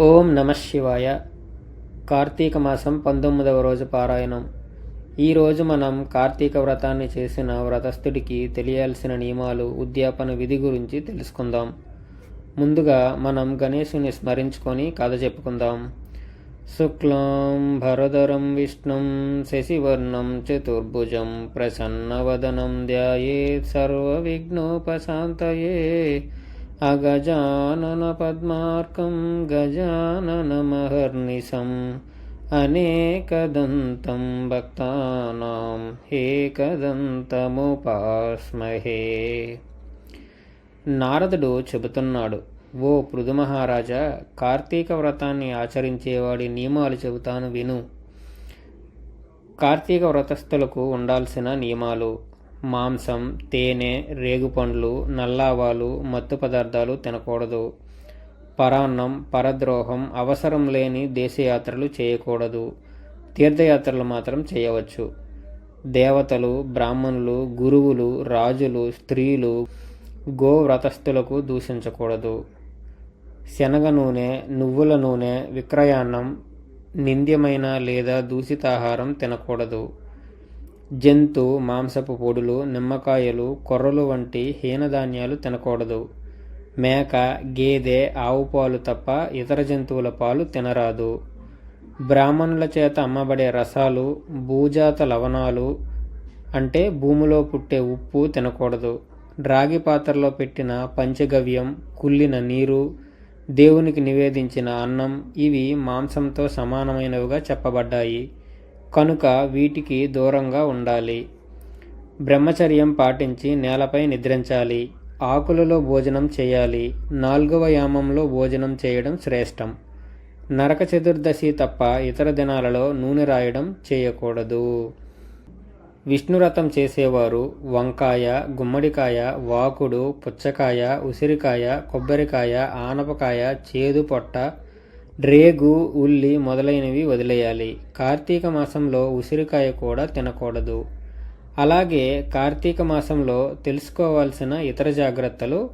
ఓం నమ శివాయ. కార్తీక మాసం పంతొమ్మిదవ రోజు పారాయణం. ఈరోజు మనం కార్తీక వ్రతాన్ని చేసిన వ్రతస్థుడికి తెలియాల్సిన నియమాలు ఉద్యాపన విధి గురించి తెలుసుకుందాం. ముందుగా మనం గణేశుని స్మరించుకొని కథ చెప్పుకుందాం. శుక్లాం భరధరం విష్ణుం శశివర్ణం చతుర్భుజం ప్రసన్నవదనం ధ్యాయేత్ సర్వ విఘ్నోపశాంతయే పద్మార్కం గజాననమహర్నిశం అనేకదంతం భక్తానాం ఏకదంతముపాస్మహే నారదుడు చెబుతున్నాడు ఓ పృథుమహారాజా కార్తీక వ్రతాన్ని ఆచరించేవాడి నియమాలు చెబుతాను విను. కార్తీక వ్రతస్థులకు ఉండాల్సిన నియమాలు మాంసం తేనె రేగుపండ్లు నల్లావాలు మత్తు పదార్థాలు తినకూడదు. పరాన్నం పరద్రోహం అవసరం లేని దేశయాత్రలు చేయకూడదు. తీర్థయాత్రలు మాత్రం చేయవచ్చు. దేవతలు బ్రాహ్మణులు గురువులు రాజులు స్త్రీలు గోవ్రతస్థులకు దూషించకూడదు. శనగ నూనె నువ్వుల నూనె విక్రయాన్నం నింద్యమైన లేదా దూషితాహారం తినకూడదు. జంతు మాంసపు పొడులు నిమ్మకాయలు కొర్రలు వంటి హీనధాన్యాలు తినకూడదు. మేక గేదె ఆవు పాలు తప్ప ఇతర జంతువుల పాలు తినరాదు. బ్రాహ్మణుల చేత అమ్మబడే రసాలు భూజాత లవణాలు అంటే భూమిలో పుట్టే ఉప్పు తినకూడదు. రాగి పాత్రలో పెట్టిన పంచగవ్యం కుళ్ళిన నీరు దేవునికి నివేదించిన అన్నం ఇవి మాంసంతో సమానమైనవిగా చెప్పబడ్డాయి. కనుక వీటికి దూరంగా ఉండాలి. బ్రహ్మచర్యం పాటించి నేలపై నిద్రించాలి. ఆకులలో భోజనం చేయాలి. నాలుగవ యామంలో భోజనం చేయడం శ్రేష్టం. నరక చతుర్దశి తప్ప ఇతర దినాలలో నూనె రాయడం చేయకూడదు. విష్ణురథం చేసేవారు వంకాయ గుమ్మడికాయ వాకుడు పుచ్చకాయ ఉసిరికాయ కొబ్బరికాయ ఆనపకాయ చేదు పొట్ట రేగు ఉల్లి మొదలైనవి వదిలేయాలి. కార్తీక మాసంలో ఉసిరికాయ కూడా తినకూడదు. అలాగే కార్తీక మాసంలో తెలుసుకోవాల్సిన ఇతర జాగ్రత్తలు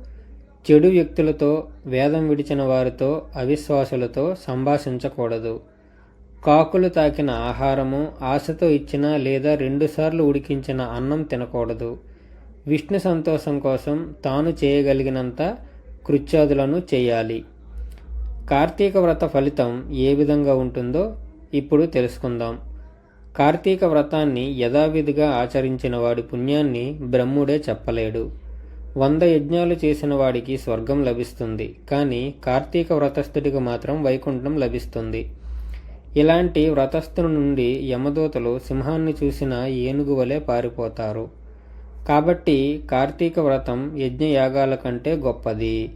చెడు వ్యక్తులతో వేదం విడిచిన వారితో అవిశ్వాసులతో సంభాషించకూడదు. కాకులు తాకిన ఆహారము ఆశతో ఇచ్చిన లేదా రెండుసార్లు ఉడికించిన అన్నం తినకూడదు. విష్ణు సంతోషం కోసం తాను చేయగలిగినంత కృత్యాదులను చేయాలి. కార్తీక వ్రత ఫలితం ఏ విధంగా ఉంటుందో ఇప్పుడు తెలుసుకుందాం. కార్తీక వ్రతాన్ని యథావిధిగా ఆచరించిన వాడి పుణ్యాన్ని బ్రహ్ముడే చెప్పలేడు. వంద యజ్ఞాలు చేసిన వాడికి స్వర్గం లభిస్తుంది కానీ కార్తీక వ్రతస్థుడికి మాత్రం వైకుంఠం లభిస్తుంది. ఇలాంటి వ్రతస్థుల నుండి యమదూతలు సింహాన్ని చూసిన ఏనుగు వలె పారిపోతారు. కాబట్టి కార్తీక వ్రతం యజ్ఞయాగాల కంటే గొప్పది.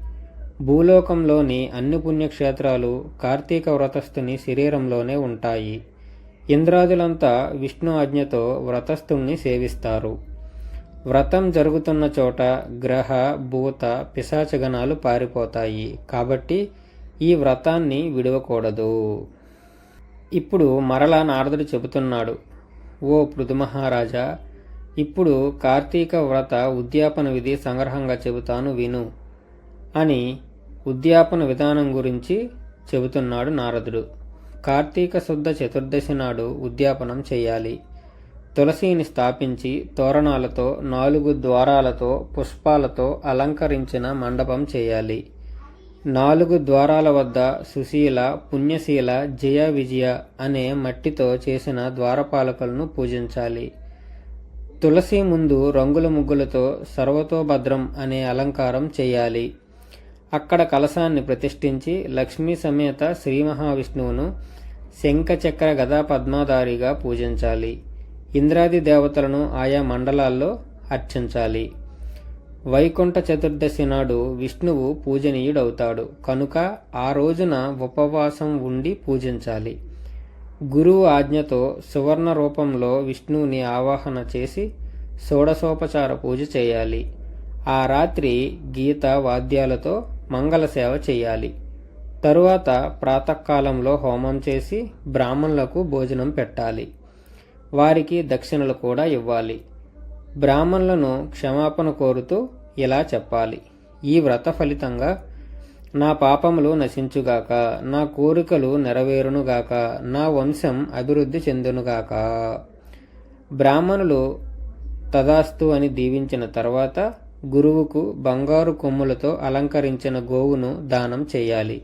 భూలోకంలోని అన్ని పుణ్యక్షేత్రాలు కార్తీక వ్రతస్థుని శరీరంలోనే ఉంటాయి. ఇంద్రాదులంతా విష్ణు ఆజ్ఞతో వ్రతస్థుణ్ణి సేవిస్తారు. వ్రతం జరుగుతున్న చోట గ్రహ భూత పిశాచగణాలు పారిపోతాయి. కాబట్టి ఈ వ్రతాన్ని విడవకూడదు. ఇప్పుడు మరలా నారదుడు చెబుతున్నాడు ఓ మహారాజా ఇప్పుడు కార్తీక వ్రత ఉద్యాపన విధి సంగ్రహంగా చెబుతాను విను అని ఉద్యాపన విధానం గురించి చెబుతున్నాడు నారదుడు. కార్తీక శుద్ధ చతుర్దశి నాడు ఉద్యాపనం చేయాలి. తులసిని స్థాపించి తోరణాలతో నాలుగు ద్వారాలతో పుష్పాలతో అలంకరించిన మండపం చేయాలి. నాలుగు ద్వారాల వద్ద సుశీల పుణ్యశీల జయ విజయ అనే మట్టితో చేసిన ద్వారపాలకులను పూజించాలి. తులసి ముందు రంగుల ముగ్గులతో సర్వతోభద్రం అనే అలంకారం చేయాలి. అక్కడ కలశాన్ని ప్రతిష్ఠించి లక్ష్మీ సమేత శ్రీ మహావిష్ణువును శంఖచక్ర గదా పద్మాధారిగా పూజించాలి. ఇంద్రాది దేవతలను ఆయా మండలాల్లో అర్చించాలి. వైకుంఠ చతుర్దశి నాడు విష్ణువు పూజనీయుడవుతాడు. కనుక ఆ రోజున ఉపవాసం ఉండి పూజించాలి. గురువు ఆజ్ఞతో సువర్ణ రూపంలో విష్ణువుని ఆవాహన చేసి షోడశోపచార పూజ చేయాలి. ఆ రాత్రి గీత వాద్యాలతో మంగళ సేవ చేయాలి. తరువాత ప్రాతకాలంలో హోమం చేసి బ్రాహ్మణులకు భోజనం పెట్టాలి. వారికి దక్షిణలు కూడా ఇవ్వాలి. బ్రాహ్మణులను క్షమాపణ కోరుతూ ఇలా చెప్పాలి. ఈ వ్రత ఫలితంగా నా పాపములు నశించుగాక నా కోరికలు నెరవేరునుగాక నా వంశం అభివృద్ధి చెందునుగాక. బ్రాహ్మణులు తదాస్తు అని దీవించిన తర్వాత గురువుకు బంగారు కొమ్ములతో అలంకరించిన గోవును దానం చేయాలి.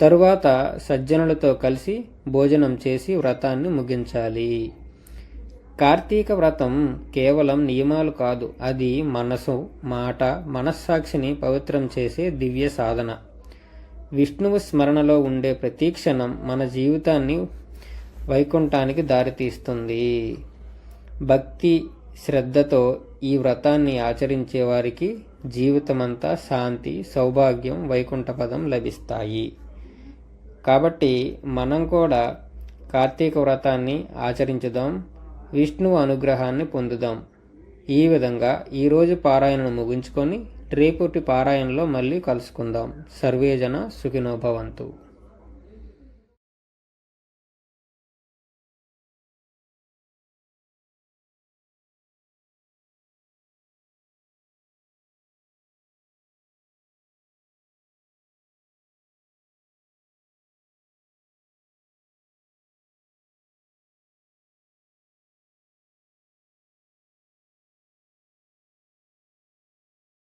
తరువాత సజ్జనులతో కలిసి భోజనం చేసి వ్రతాన్ని ముగించాలి. కార్తీక వ్రతం కేవలం నియమాలు కాదు. అది మనసు మాట మనస్సాక్షిని పవిత్రం చేసే దివ్య సాధన. విష్ణువు స్మరణలో ఉండే ప్రతి క్షణం మన జీవితాన్ని వైకుంఠానికి దారితీస్తుంది. భక్తి శ్రద్ధతో ఈ వ్రతాన్ని ఆచరించే వారికి జీవితమంతా శాంతి సౌభాగ్యం వైకుంఠపదం లభిస్తాయి. కాబట్టి మనం కూడా కార్తీక వ్రతాన్ని ఆచరించుదాం విష్ణువు అనుగ్రహాన్ని పొందుదాం. ఈ విధంగా ఈరోజు పారాయణను ముగించుకొని రేపటి పారాయణలో మళ్ళీ కలుసుకుందాం. సర్వేజన సుఖినోభవంతు